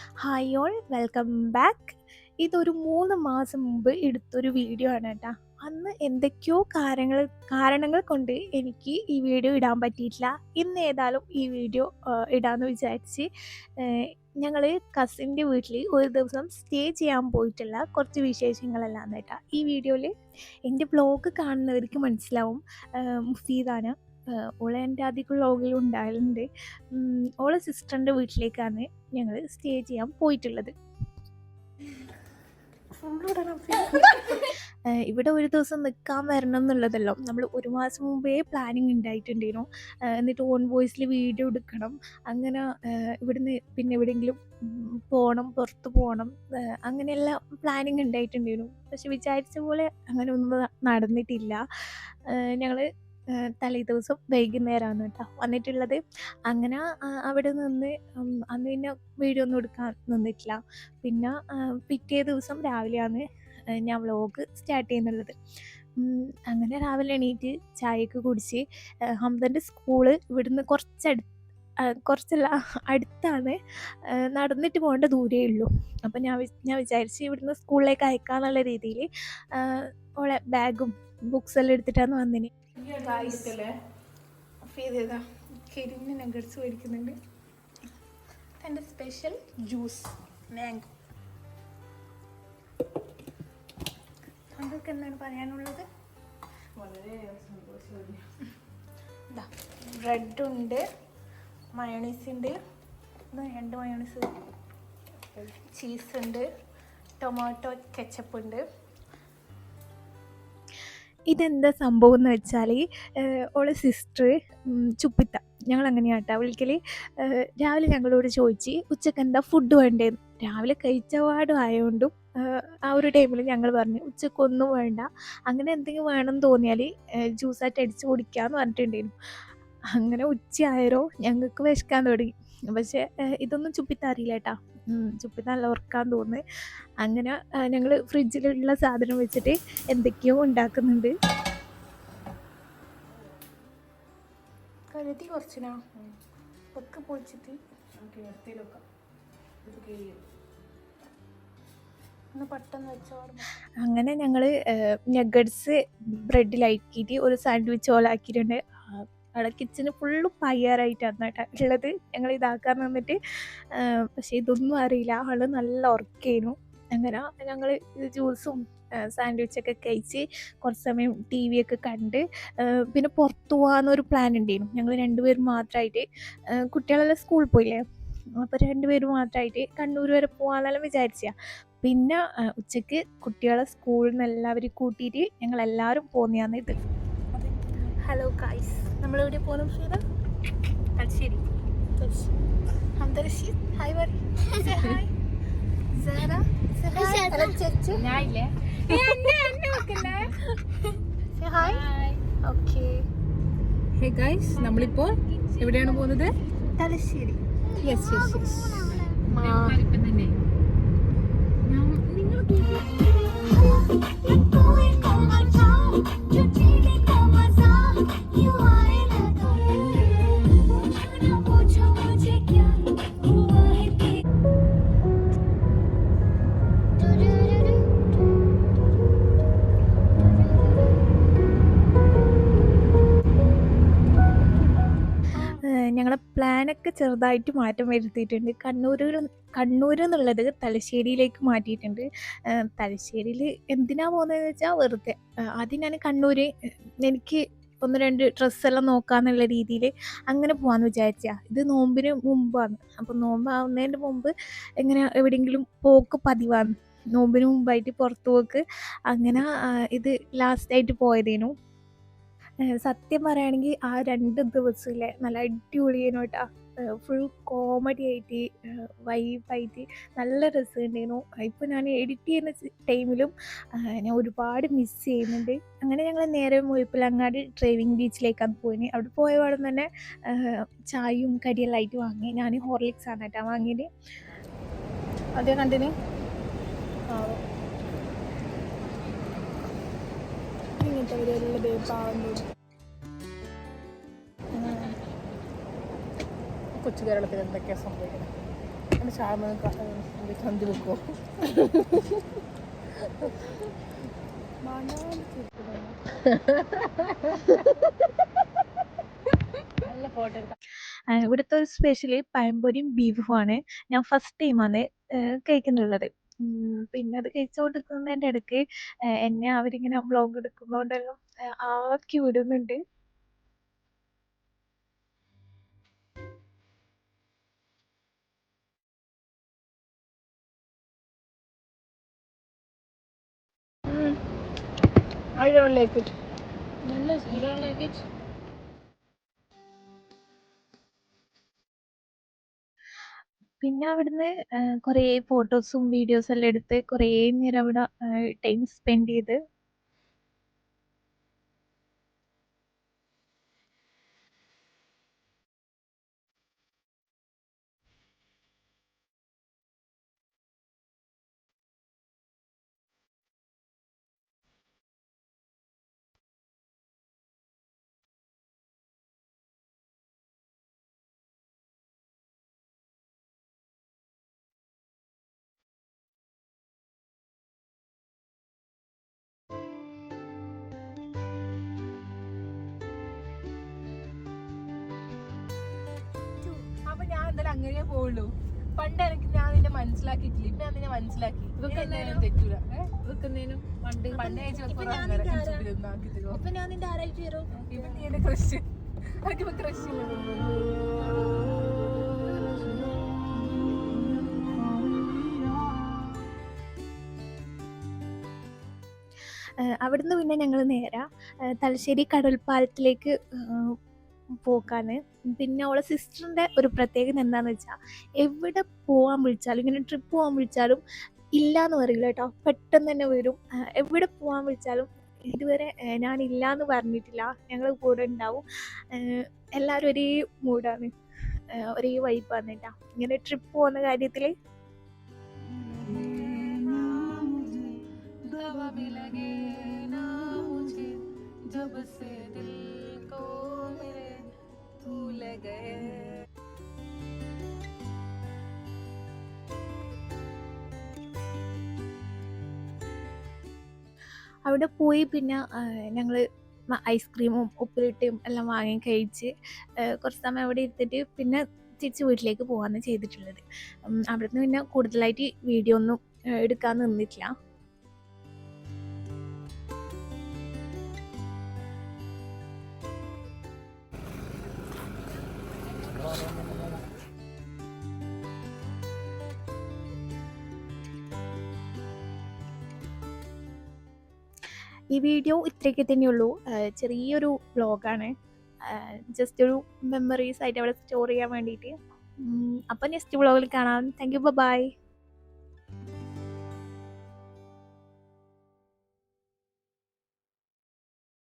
Hi all welcome back ഇതൊരു മൂന്ന് മാസം മുമ്പ് എടുത്തൊരു വീഡിയോ ആണ് കേട്ടോ. അന്ന് എന്തൊക്കെയോ കാരണങ്ങൾ കാരണങ്ങൾ കൊണ്ട് എനിക്ക് ഈ വീഡിയോ ഇടാൻ പറ്റിയിട്ടില്ല. ഇന്ന് ഏതായാലും ഈ വീഡിയോ ഇടാമെന്ന് വിചാരിച്ച് ഞങ്ങൾ കസിന്റെ വീട്ടിൽ ഒരു ദിവസം സ്റ്റേ ചെയ്യാൻ പോയിട്ടുള്ള കുറച്ച് വിശേഷങ്ങളെല്ലാം കേട്ടോ. ഈ വീഡിയോയിൽ എന്റെ ബ്ലോഗ് കാണുന്നവർക്ക് മനസ്സിലാവും മുഫീദാണ് ഓളെ എന്റെ ആദ്യമൊക്കെ ലോഗിൽ ഉണ്ടായിട്ടുണ്ട് ഓളെ സിസ്റ്ററിന്റെ വീട്ടിലേക്കാണ് ഞങ്ങൾ സ്റ്റേ ചെയ്യാൻ പോയിട്ടുള്ളത്. ഇവിടെ ഒരു ദിവസം നിൽക്കാൻ വരണം എന്നുള്ളതല്ലോ. നമ്മൾ ഒരു മാസം മുമ്പേ പ്ലാനിങ് ഉണ്ടായിട്ടുണ്ടായിരുന്നു. എന്നിട്ട് ഓൺ വോയിസിൽ വീഡിയോ എടുക്കണം. അങ്ങനെ ഇവിടുന്ന് പിന്നെ എവിടെയെങ്കിലും പോകണം പുറത്ത് പോകണം അങ്ങനെയെല്ലാം പ്ലാനിങ് ഉണ്ടായിട്ടുണ്ടായിരുന്നു. പക്ഷെ വിചാരിച്ച പോലെ അങ്ങനെ ഒന്നും നടന്നിട്ടില്ല. ഞങ്ങൾ തലേ ദിവസം വൈകുന്നേരമാണ് കേട്ടോ. വന്നിട്ടുള്ളത്. അങ്ങനെ അവിടെ നിന്ന് അന്ന് പിന്നെ വീഡിയോ ഒന്നും എടുക്കാൻ നിന്നിട്ടില്ല. പിന്നെ പിറ്റേ ദിവസം രാവിലെയാണ് ഞാൻ വ്ലോഗ് സ്റ്റാർട്ട് ചെയ്യുന്നുള്ളത്. അങ്ങനെ രാവിലെ എണീറ്റ് ചായയൊക്കെ കുടിച്ച് ഹംദന്റെ സ്കൂൾ ഇവിടുന്ന് കുറച്ചടുത്ത് കുറച്ചല്ല അടുത്താണ് നടന്നിട്ട് പോകേണ്ട ദൂരേ ഉള്ളൂ. അപ്പം ഞാൻ ഞാൻ വിചാരിച്ച് ഇവിടുന്ന് സ്കൂളിലേക്ക് അയക്കാന്നുള്ള രീതിയിൽ ഓളെ ബാഗും ബുക്സ് എല്ലാം എടുത്തിട്ടാണ് വന്നിന്. കരിഞ്ഞ നഗറ്റ്സ് മേടിക്കുന്നുണ്ട്. എന്റെ സ്പെഷ്യൽ ജ്യൂസ് മാംഗോ താങ്കൾക്ക് എന്താണ് പറയാനുള്ളത്? വളരെ ബ്രെഡ് ഉണ്ട് മയോണീസ് ഉണ്ട്. രണ്ട് മയോണീസ് ചീസ് ഉണ്ട് ടൊമാറ്റോ കെച്ചപ്പ് ഉണ്ട്. ഇതെന്താ സംഭവം എന്ന് വെച്ചാൽ ഓളെ സിസ്റ്റർ ചുപ്പിത്ത. ഞങ്ങൾ അങ്ങനെയാണ് കേട്ടോ രാവിലെ ഞങ്ങളോട് ചോദിച്ച് ഉച്ചയ്ക്ക് എന്താ ഫുഡ് വേണ്ടതെന്ന് രാവിലെ കഴിച്ചപാടും ആയതുകൊണ്ടും ആ ഒരു ടൈമിൽ ഞങ്ങൾ പറഞ്ഞു ഉച്ചക്കൊന്നും വേണ്ട. അങ്ങനെ എന്തെങ്കിലും വേണമെന്ന് തോന്നിയാൽ ജ്യൂസായിട്ട് അടിച്ച് കുടിക്കാമെന്ന് പറഞ്ഞിട്ടുണ്ടായിരുന്നു. അങ്ങനെ ഉച്ചയായാലോ ഞങ്ങൾക്ക് വിശക്കാൻ തുടങ്ങി. പക്ഷേ ഇതൊന്നും ചുപ്പിത്ത അറിയില്ല കേട്ടാ ചുപ്പി നല്ല ഉറക്കാൻ തോന്നുന്നു. അങ്ങനെ ഞങ്ങൾ ഫ്രിഡ്ജിലുള്ള സാധനം വെച്ചിട്ട് എന്തൊക്കെയോ ഉണ്ടാക്കുന്നുണ്ട്. കരുതി കുറച്ചിനാ ഒക്കെ പൊളിച്ചിട്ട് അങ്ങനെ ഞങ്ങൾ നഗഡ്സ് ബ്രെഡിലാക്കിയിട്ട് ഒരു സാൻഡ്വിച്ച് ഓലാക്കിയിട്ടുണ്ട് അവിടെ കിച്ചന് ഫുള്ള് പയ്യാറായിട്ടാണ് കേട്ടോ ഉള്ളത്. ഞങ്ങൾ ഇതാക്കാൻ നിന്നിട്ട് പക്ഷേ ഇതൊന്നും അറിയില്ല. ആൾ നല്ല ഉറക്കേനു. അങ്ങനെ ഞങ്ങൾ ജ്യൂസും സാൻഡ്വിച്ചൊക്കെ കഴിച്ച് കുറച്ച് സമയം ടി വി ഒക്കെ കണ്ട് പിന്നെ പുറത്തു പോകാമെന്നൊരു പ്ലാൻ ഉണ്ടായിരുന്നു ഞങ്ങൾ രണ്ടുപേരും മാത്രമായിട്ട് കുട്ടികളെല്ലാം സ്കൂളിൽ പോയില്ലേ? അപ്പോൾ രണ്ടുപേരും മാത്രമായിട്ട് കണ്ണൂർ വരെ പോകാമെന്നെല്ലാം വിചാരിച്ച. പിന്നെ ഉച്ചയ്ക്ക് കുട്ടികളെ സ്കൂളിൽ നിന്ന് എല്ലാവരും കൂട്ടിയിട്ട് ഞങ്ങൾ എല്ലാവരും ഇത്. ഹലോ കായ്സ് നമ്മളെവിടെ പോകുന്നു ശ്രീത തലശ്ശേരി. അന്തരശ്ശി ഹായ് വരി ഹായ് ചേച്ചി ഞാനില്ലേ ഹായ് ഓക്കെ ഹേ ഗൈസ് നമ്മളിപ്പോൾ എവിടെയാണ് പോകുന്നത്? തലശ്ശേരി. യെസ് യെസ് യെസ് ഞങ്ങളുടെ പ്ലാനൊക്കെ ചെറുതായിട്ട് മാറ്റം വരുത്തിയിട്ടുണ്ട്. കണ്ണൂരിൽ കണ്ണൂർ എന്നുള്ളത് തലശ്ശേരിയിലേക്ക് മാറ്റിയിട്ടുണ്ട്. തലശ്ശേരിയിൽ എന്തിനാ പോകുന്നതെന്ന് വെച്ചാൽ വെറുതെ. ആദ്യം ഞാൻ കണ്ണൂർ എനിക്ക് ഒന്ന് രണ്ട് ഡ്രസ്സെല്ലാം നോക്കാന്നുള്ള രീതിയിൽ അങ്ങനെ പോകാമെന്ന് വിചാരിച്ച. ഇത് നോമ്പിന് മുമ്പാണ്. അപ്പോൾ നോമ്പാവുന്നതിന്റെ മുമ്പ് എങ്ങനെ എവിടെയെങ്കിലും പോക്ക് പതിവാണ്. നോമ്പിന് മുമ്പായിട്ട് പുറത്തു പോക്ക്. അങ്ങനെ ഇത് ലാസ്റ്റായിട്ട് പോയതേനു. സത്യം പറയുകയാണെങ്കിൽ ആ രണ്ട് ദിവസമില്ലേ നല്ല അടിപൊളിയേനു കേട്ടോ ഫുൾ കോമഡി ആയിട്ട് വൈബായിട്ട് നല്ല രസമുണ്ടായിരുന്നു. ഇപ്പോൾ ഞാൻ എഡിറ്റ് ചെയ്യുന്ന ടൈമിലും ഞാൻ ഒരുപാട് മിസ് ചെയ്യുന്നുണ്ട്. അങ്ങനെ ഞങ്ങൾ നേരെ മുഴപ്പിലങ്ങാട് ഡ്രൈവിംഗ് ബീച്ചിലേക്കാണ് പോയിന്. അവിടെ പോയ പാടെ തന്നെ ചായയും കടിയെല്ലാം ആയിട്ട് വാങ്ങി. ഞാൻ ഹോർലിക്സ് ആണ് കേട്ടോ വാങ്ങിയത്. അതേ കണ്ടിന്? ഇങ്ങനത്തെ ഒരു പാവം കൊച്ചു കേരളത്തിൽ എന്തൊക്കെയാണ് സംഭവിക്കുന്നത്? ചന്തി വെക്കോ നല്ല ഫോട്ടോ ഇവിടുത്തെ ഒരു സ്പെഷ്യലി പഴംപൊരിയും ബീഫുമാണ് ഞാൻ ഫസ്റ്റ് ടൈമാണ് കഴിക്കുന്നുള്ളത്. ഉം, പിന്നെ അത് കഴിച്ചുകൊണ്ടിരിക്കുന്നതിന്റെ ഇടയ്ക്ക് എന്നെ അവരിങ്ങനെ വ്ളോഗ് എടുക്കുന്നതുകൊണ്ടെല്ലാം ആ, ആക്കി വിടുന്നുണ്ട് I don't like it. You don't like it? പിന്നെ അവിടുന്ന് കുറേ ഫോട്ടോസും വീഡിയോസും എല്ലാം എടുത്ത് കുറേ നേരം അവിടെ ടൈം സ്പെൻഡ് ചെയ്ത് എന്തായാലും അങ്ങനെ പോവുള്ളൂ. പണ്ട് എനിക്ക് ഞാൻ നിന്നെ മനസ്സിലാക്കിയിട്ടില്ല. ഇപ്പൊ ഞാൻ നിന്നെ മനസ്സിലാക്കി. എന്തായാലും തെറ്റൂല. വെക്കുന്നതിനും പണ്ട് പണ്ട് ഞാൻ ചെറുപ്പം ഞാൻ അങ്ങനെ നിന്റെ ആരാ? യൂട്യൂബിലൊന്നും ആക്കി തരുമോ ഇപ്പൊ ഞാൻ നിന്റെ ആരായിട്ട് വരും ഇപ്പൊ നീ എന്റെ ക്രഷ് എനിക്കിപ്പോ ക്രഷ് അവിടുന്ന് പിന്നെ ഞങ്ങൾ നേരെ. തലശ്ശേരി കടൽപ്പാലത്തിലേക്ക് പോക്കാണ്. പിന്നെ അവളെ സിസ്റ്ററിന്റെ ഒരു പ്രത്യേകത എന്താണെന്ന് വെച്ചാൽ എവിടെ പോകാൻ വിളിച്ചാലും ഇങ്ങനെ ട്രിപ്പ് പോകാൻ വിളിച്ചാലും ഇല്ല എന്ന് പറയില്ല കേട്ടോ. പെട്ടെന്ന് തന്നെ വരും. എവിടെ പോകാൻ വിളിച്ചാലും ഇതുവരെ ഇല്ല എന്ന് പറഞ്ഞിട്ടില്ല. ഞങ്ങൾ കൂടെ ഉണ്ടാവും. എല്ലാവരും ഒരേ മൂഡാണ്. ഒരേ വൈബാണ് കേട്ടോ. ഇങ്ങനെ ട്രിപ്പ് പോകുന്ന കാര്യത്തിൽ दवा അവിടെ പോയി പിന്നെ ഞങ്ങൾ ഐസ്ക്രീമും ഉപ്പിലിട്ടയും എല്ലാം വാങ്ങി കഴിച്ച് കുറച്ച് സമയം അവിടെ ഇരുത്തിട്ട് പിന്നെ തിരിച്ച് വീട്ടിലേക്ക് പോകാമെന്ന് ചെയ്തിട്ടുള്ളത്. അവിടുന്ന് പിന്നെ കൂടുതലായിട്ട് വീഡിയോ ഒന്നും എടുക്കാൻ നിന്നിട്ടില്ല. ഈ വീഡിയോ ഇത്രയൊക്കെ തന്നെയുള്ളൂ ചെറിയൊരു വ്ളോഗാണ് ജസ്റ്റ് ഒരു മെമ്മറീസ് ആയിട്ട് അവിടെ സ്റ്റോർ ചെയ്യാൻ വേണ്ടിയിട്ട്. അപ്പം നെക്സ്റ്റ് വ്ളോഗിൽ കാണാം. Thank you by